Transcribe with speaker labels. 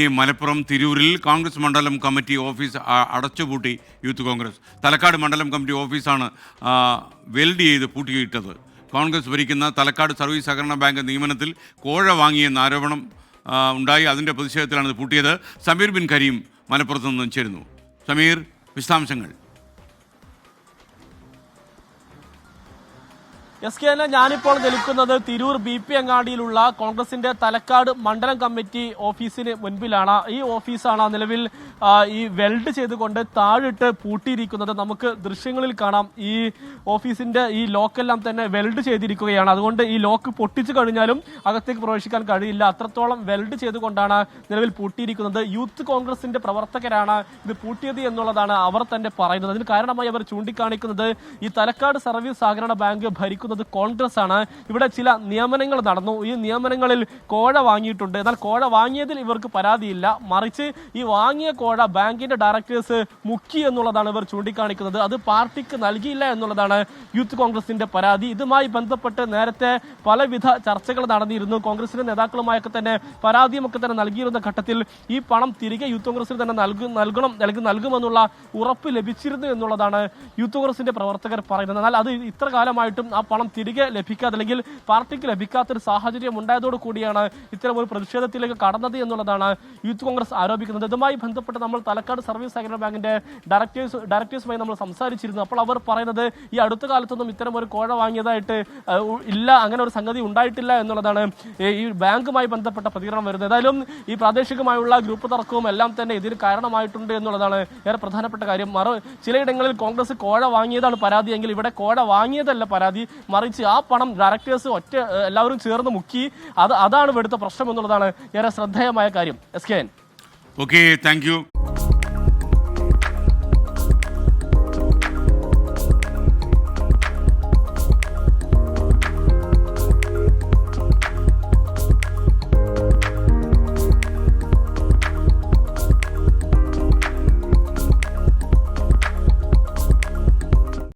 Speaker 1: ഈ മലപ്പുറം തിരൂരിൽ കോൺഗ്രസ് മണ്ഡലം കമ്മിറ്റി ഓഫീസ് അടച്ചുപൂട്ടി യൂത്ത് കോൺഗ്രസ്. തലക്കാട് മണ്ഡലം കമ്മിറ്റി ഓഫീസാണ് വെൽഡ് ചെയ്ത് പൂട്ടിയിട്ടത്. കോൺഗ്രസ് ഭരിക്കുന്ന തലക്കാട് സർവീസ് സഹകരണ ബാങ്ക് നിയമനത്തിൽ കോഴ വാങ്ങിയെന്ന ആരോപണം ഉണ്ടായി. അതിന്റെ പ്രതിഷേധത്തിലാണ് ഇത് പൂട്ടിയത്. സമീർ ബിൻ കരീം മലപ്പുറത്ത് നിന്നും ചേരുന്നു. സമീർ വിശദാംശങ്ങൾ.
Speaker 2: എസ് കെ എന്നെ ഞാനിപ്പോൾ നിൽക്കുന്നത് തിരൂർ ബി പി അങ്ങാടിയിലുള്ള കോൺഗ്രസിന്റെ തലക്കാട് മണ്ഡലം കമ്മിറ്റി ഓഫീസിന് മുൻപിലാണ്. ഈ ഓഫീസാണ് നിലവിൽ ഈ വെൽഡ് ചെയ്തുകൊണ്ട് താഴിട്ട് പൂട്ടിയിരിക്കുന്നത്. നമുക്ക് ദൃശ്യങ്ങളിൽ കാണാം. ഈ ഓഫീസിന്റെ ഈ ലോക്കെല്ലാം തന്നെ വെൽഡ് ചെയ്തിരിക്കുകയാണ്. അതുകൊണ്ട് ഈ ലോക്ക് പൊട്ടിച്ചു കഴിഞ്ഞാലും അകത്തേക്ക് പ്രവേശിക്കാൻ കഴിയില്ല. അത്രത്തോളം വെൽഡ് ചെയ്തുകൊണ്ടാണ് നിലവിൽ പൂട്ടിയിരിക്കുന്നത്. യൂത്ത് കോൺഗ്രസിന്റെ പ്രവർത്തകരാണ് ഇത് പൂട്ടിയത് എന്നുള്ളതാണ് അവർ തന്നെ പറയുന്നത്. അതിന് കാരണമായി അവർ ചൂണ്ടിക്കാണിക്കുന്നത് ഈ തലക്കാട് സർവീസ് സഹകരണ ബാങ്ക് ഭരിക്കുന്നത് കോൺഗ്രസ് ആണ് ഇവിടെ ചില നിയമനങ്ങൾ നടന്നു. ഈ നിയമനങ്ങളിൽ കോഴ വാങ്ങിയിട്ടുണ്ട്. എന്നാൽ കോഴ വാങ്ങിയതിൽ ഇവർക്ക് പരാതിയില്ല. മറിച്ച് ഈ വാങ്ങിയ കോഴ ബാങ്കിന്റെ ഡയറക്ടേഴ്സ് മുക്കി എന്നുള്ളതാണ് ഇവർ ചൂണ്ടിക്കാണിക്കുന്നത്. അത് പാർട്ടിക്ക് നൽകിയില്ല എന്നുള്ളതാണ് യൂത്ത് കോൺഗ്രസിന്റെ പരാതി. ഇതുമായി ബന്ധപ്പെട്ട് നേരത്തെ പലവിധ ചർച്ചകൾ നടന്നിരുന്നു. കോൺഗ്രസിന്റെ നേതാക്കളുമായൊക്കെ തന്നെ പരാതിയുമൊക്കെ തന്നെ നൽകിയിരുന്ന ഘട്ടത്തിൽ ഈ പണം തിരികെ യൂത്ത് കോൺഗ്രസിന് തന്നെ നൽകും നൽകണം അല്ലെങ്കിൽ നൽകുമെന്നുള്ള ഉറപ്പ് ലഭിച്ചിരുന്നു എന്നുള്ളതാണ് യൂത്ത് കോൺഗ്രസിന്റെ പ്രവർത്തകർ പറയുന്നത്. എന്നാൽ അത് ഇത്ര കാലമായിട്ടും ആ പണം തിരികെ ലഭിക്കാതെ അല്ലെങ്കിൽ പാർട്ടിക്ക് ലഭിക്കാത്തൊരു സാഹചര്യം ഉണ്ടായതോടു കൂടിയാണ് ഇത്തരം ഒരു പ്രതിഷേധത്തിലേക്ക് കടന്നത് എന്നുള്ളതാണ് യൂത്ത് കോൺഗ്രസ് ആരോപിക്കുന്നത്. ഇതുമായി ബന്ധപ്പെട്ട് നമ്മൾ തലക്കാട് സർവീസ് സഹകരണ ബാങ്കിന്റെ ഡയറക്ടേഴ്സ് ഡയറക്ടേഴ്സുമായി നമ്മൾ സംസാരിച്ചിരുന്നു. അപ്പോൾ അവർ പറയുന്നത് ഈ അടുത്ത കാലത്തൊന്നും ഇത്തരം ഒരു കോഴ വാങ്ങിയതായിട്ട് ഇല്ല അങ്ങനെ ഒരു സംഗതി ഉണ്ടായിട്ടില്ല എന്നുള്ളതാണ് ഈ- ബാങ്കുമായി ബന്ധപ്പെട്ട പ്രതികരണം വരുന്നത്. ഏതായാലും ഈ പ്രാദേശികമായുള്ള ഗ്രൂപ്പ് തർക്കവും എല്ലാം തന്നെ ഇതിന് കാരണമായിട്ടുണ്ട് എന്നുള്ളതാണ് ഏറെ പ്രധാനപ്പെട്ട കാര്യം. മറു ചിലയിടങ്ങളിൽ കോൺഗ്രസ് കോഴ വാങ്ങിയതാണ് പരാതി എങ്കിൽ ഇവിടെ കോഴ വാങ്ങിയതല്ല പരാതി. മറിച്ച് ആ പണം ഡയറക്ടേഴ്സ് ഒറ്റ എല്ലാവരും ചേർന്ന് മുക്കി. അത് അതാണ് ഇവിടുത്തെ പ്രശ്നം എന്നുള്ളതാണ് ഏറെ ശ്രദ്ധേയമായ കാര്യം. S K N
Speaker 1: okay thank